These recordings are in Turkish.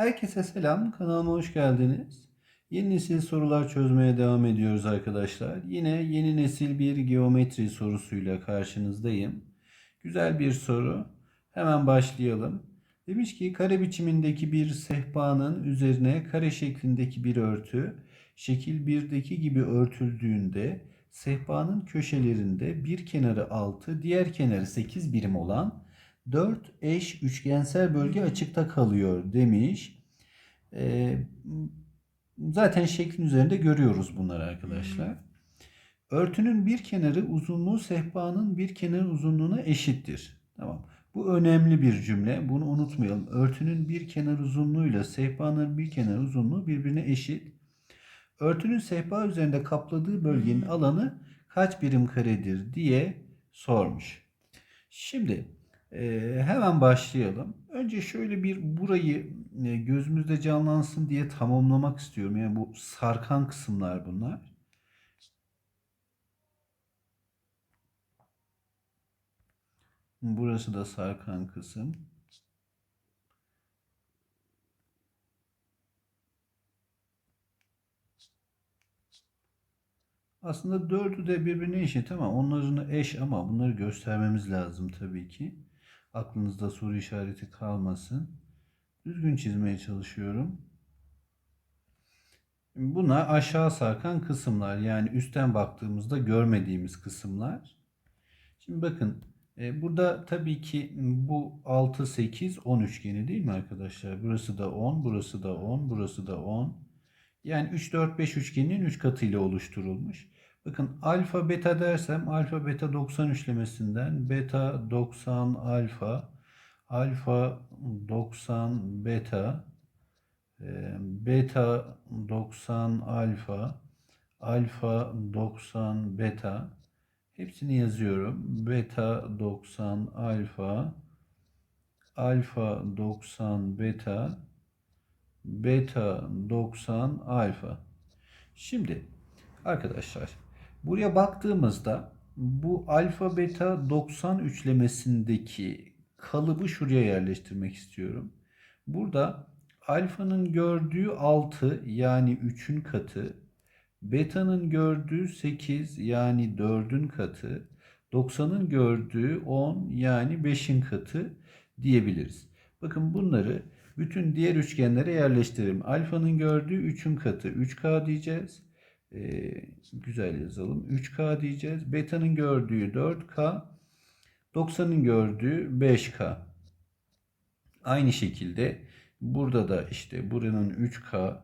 Herkese selam, kanalıma hoş geldiniz. Yeni nesil sorular çözmeye devam ediyoruz arkadaşlar. Yine yeni nesil bir geometri sorusuyla karşınızdayım. Güzel bir soru. Hemen başlayalım. Demiş ki kare biçimindeki bir sehpanın üzerine kare şeklindeki bir örtü şekil 1'deki gibi örtüldüğünde sehpanın köşelerinde bir kenarı 6, diğer kenarı 8 birim olan 4 eş üçgensel bölge açıkta kalıyor demiş. Ee, zaten şeklin üzerinde görüyoruz bunları arkadaşlar. Örtünün bir kenarı uzunluğu sehpanın bir kenar uzunluğuna eşittir. Tamam. Bu önemli bir cümle. Bunu unutmayalım. Örtünün bir kenar uzunluğuyla sehpanın bir kenar uzunluğu birbirine eşit. Örtünün sehpa üzerinde kapladığı bölgenin alanı kaç birim karedir diye sormuş. Şimdi hemen başlayalım. Önce şöyle bir burayı gözümüzde canlansın diye tamamlamak istiyorum. Yani bu sarkan kısımlar bunlar. Burası da sarkan kısım. Aslında dördü de birbirine eşit ama onların eş ama bunları göstermemiz lazım tabii ki. Aklınızda soru işareti kalmasın. Düzgün çizmeye çalışıyorum. Buna aşağı sarkan kısımlar yani üstten baktığımızda görmediğimiz kısımlar. Şimdi bakın e, burada tabii ki bu 6, 8, 10 üçgeni değil mi arkadaşlar? Burası da 10, burası da 10, burası da 10. Yani 3, 4, 5 üçgeninin 3 katı ile oluşturulmuş. Bakın alfa beta dersem alfa beta 90 üçlemesinden beta 90 alfa alfa 90 beta e, beta 90 alfa alfa 90 beta hepsini yazıyorum. Beta 90 alfa alfa 90 beta beta 90 alfa. Şimdi arkadaşlar Buraya baktığımızda bu alfa beta 90 üçlemesindeki kalıbı şuraya yerleştirmek istiyorum. Burada alfanın gördüğü 6 yani 3'ün katı, beta'nın gördüğü 8 yani 4'ün katı, 90'ın gördüğü 10 yani 5'in katı diyebiliriz. Bakın bunları bütün diğer üçgenlere yerleştirelim. Alfanın gördüğü 3'ün katı 3K diyeceğiz e, güzel yazalım. 3K diyeceğiz. Beta'nın gördüğü 4K. 90'ın gördüğü 5K. Aynı şekilde burada da işte buranın 3K,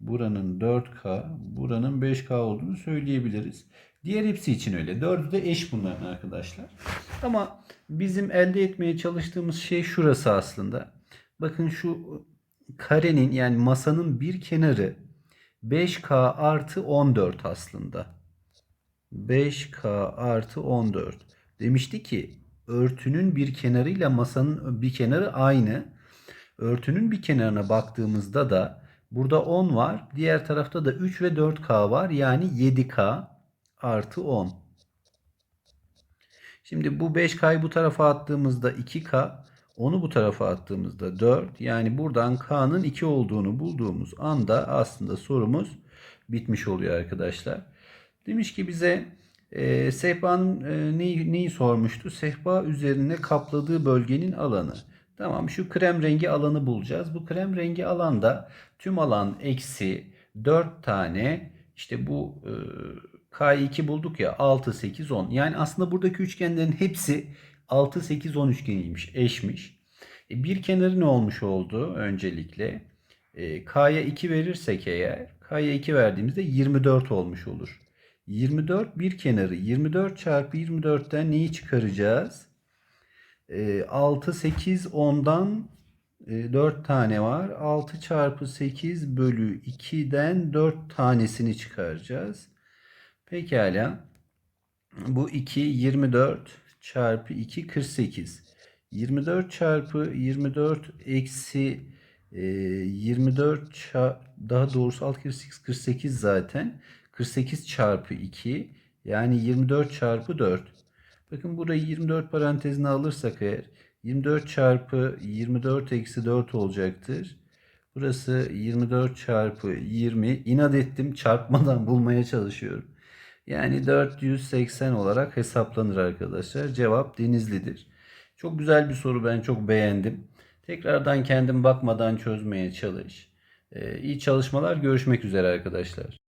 buranın 4K, buranın 5K olduğunu söyleyebiliriz. Diğer hepsi için öyle. Dördü de eş bunların arkadaşlar. Ama bizim elde etmeye çalıştığımız şey şurası aslında. Bakın şu karenin yani masanın bir kenarı 5K artı 14 aslında. 5K artı 14. Demişti ki örtünün bir kenarıyla masanın bir kenarı aynı. Örtünün bir kenarına baktığımızda da burada 10 var. Diğer tarafta da 3 ve 4K var. Yani 7K artı 10. Şimdi bu 5K'yı bu tarafa attığımızda 2K. Onu bu tarafa attığımızda 4 yani buradan K'nın 2 olduğunu bulduğumuz anda aslında sorumuz bitmiş oluyor arkadaşlar. Demiş ki bize e, sehpanın e, neyi, neyi sormuştu? Sehpa üzerine kapladığı bölgenin alanı. Tamam şu krem rengi alanı bulacağız. Bu krem rengi alanda tüm alan eksi 4 tane işte bu e, K2 bulduk ya 6, 8, 10. Yani aslında buradaki üçgenlerin hepsi 6, 8, 10 üçgeniymiş, eşmiş. E, bir kenarı ne olmuş oldu öncelikle? E, K'ya 2 verirsek eğer, K'ya 2 verdiğimizde 24 olmuş olur. 24 bir kenarı. 24 çarpı 24'ten neyi çıkaracağız? E, 6, 8, 10'dan e, 4 tane var. 6 çarpı 8 bölü 2'den 4 tanesini çıkaracağız. Pekala. Bu 2, 24 çarpı 2 48. 24 çarpı 24 eksi e, 24 çarpı, daha doğrusu alt kere 8 48 zaten. 48 çarpı 2 yani 24 çarpı 4. Bakın burayı 24 parantezine alırsak eğer 24 çarpı 24 eksi 4 olacaktır. Burası 24 çarpı 20. İnat ettim çarpmadan bulmaya çalışıyorum. Yani 480 olarak hesaplanır arkadaşlar. Cevap Denizli'dir. Çok güzel bir soru ben çok beğendim. Tekrardan kendim bakmadan çözmeye çalış. Ee, iyi çalışmalar görüşmek üzere arkadaşlar.